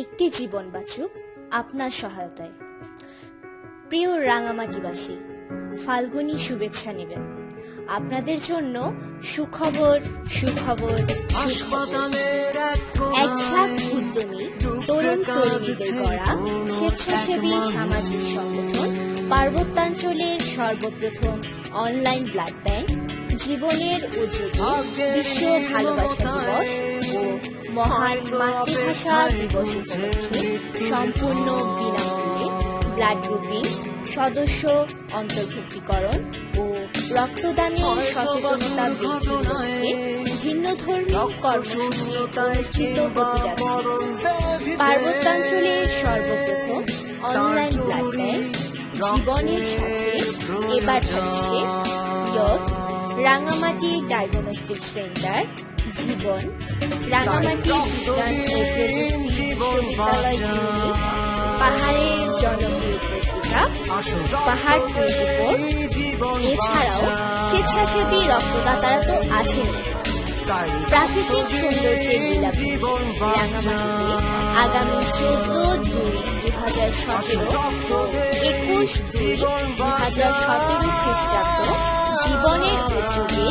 একটি জীবন বাঁচুক আপনার সহায়তায়। প্রিয় রাঙামাটিবাসী ফাল্গুনী শুভেচ্ছা নেবেন। আপনাদের জন্য সুখবর সুখবর এক ঝাঁক উদ্যমী তরুণ তরুণীদের গড়া স্বেচ্ছাসেবী সামাজিক সংগঠন পার্বত্যাঞ্চলের সর্বপ্রথম অনলাইন ব্লাড ব্যাংক জীবনের বিশ্ব ভালোবাসা দিবস ও মহান মাতৃভাষা দিবস উপলক্ষে সম্পূর্ণ বিনামূল্যে ব্লাড গ্রুপিং সদস্য অন্তর্ভুক্তিকরণ ও রক্তদানে সচেতনতা বৃদ্ধির লক্ষ্যে ভিন্ন ধর্মীয় কর্মসূচি অনুষ্ঠিত হতে যাচ্ছে। পার্বত্যাঞ্চলের সর্বপ্রথম অনলাইন ব্লাড ব্যাংক জীবনের সাথে এবার থাকছে রাঙামাটি ডায়াগনস্টিক সেন্টার, জীবন, রাঙামাটি বিজ্ঞান ও প্রযুক্তি বিশ্ববিদ্যালয় পাহাড়ের জনপ্রিয় পত্রিকা, পাহাড় এছাড়াও স্বেচ্ছাসেবী রক্তদাতারা তো আছেনই প্রাকৃতিক সৌন্দর্যের রাঙামাটিতে আগামী চোদ্দ দুই দু হাজার সতেরো, একুশ দুই দু হাজার সতেরো খ্রিস্টাব্দ জীবনের উদ্যোগে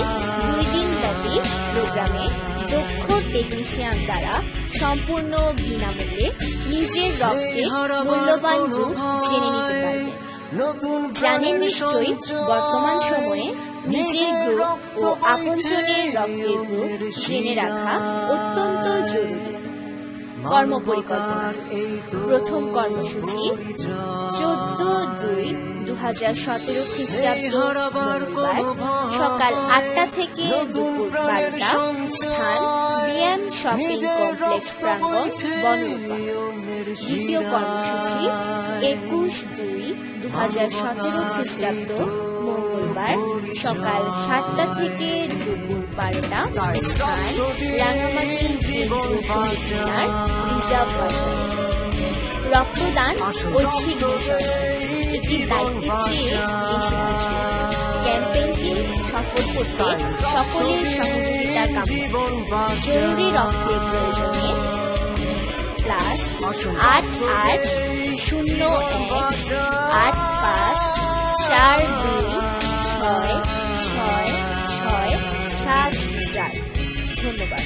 দুই দিন ব্যাপী প্রোগ্রামে দক্ষ টেকনিশিয়ান দ্বারা সম্পূর্ণ বিনামূল্যে নিজের রক্তে মূল্যবান রূপ জেনে নিতে পারবেন। জানেন নিশ্চয়ই বর্তমান সময়ে নিজের গ্রুপ ও আপনজনের রক্তের গ্রুপ জেনে রাখা অত্যন্ত জরুরি। কর্মপরিকল্পনা। প্রথম কর্মসূচি চোদ্দ দুই দু হাজার সতেরো খ্রিস্টাব্দ সকাল আটটা থেকে দুপুর বারোটা স্থান বিএম শপিং কমপ্লেক্স প্রাঙ্গণ বনরূপা। দ্বিতীয় কর্মসূচি একুশ দুই দু হাজার সতেরো খ্রিস্টাব্দ মঙ্গলবার সকাল সাতটা থেকে দুপুর বারোটা স্থান মিনার রিজার্ভ বাজার রক্তদান ঐচ্ছিক বিষয় এটি দায়িত্বের চেয়ে বেশি কিছু। ক্যাম্পেইনটি সফল করতে সকলের সহযোগিতা কামনা। জরুরি রক্তের প্রয়োজনে প্লাস আট আট শূন্য এক আট পাঁচ চার দুই ছয় ছয় ছয় সাত চার। ধন্যবাদ।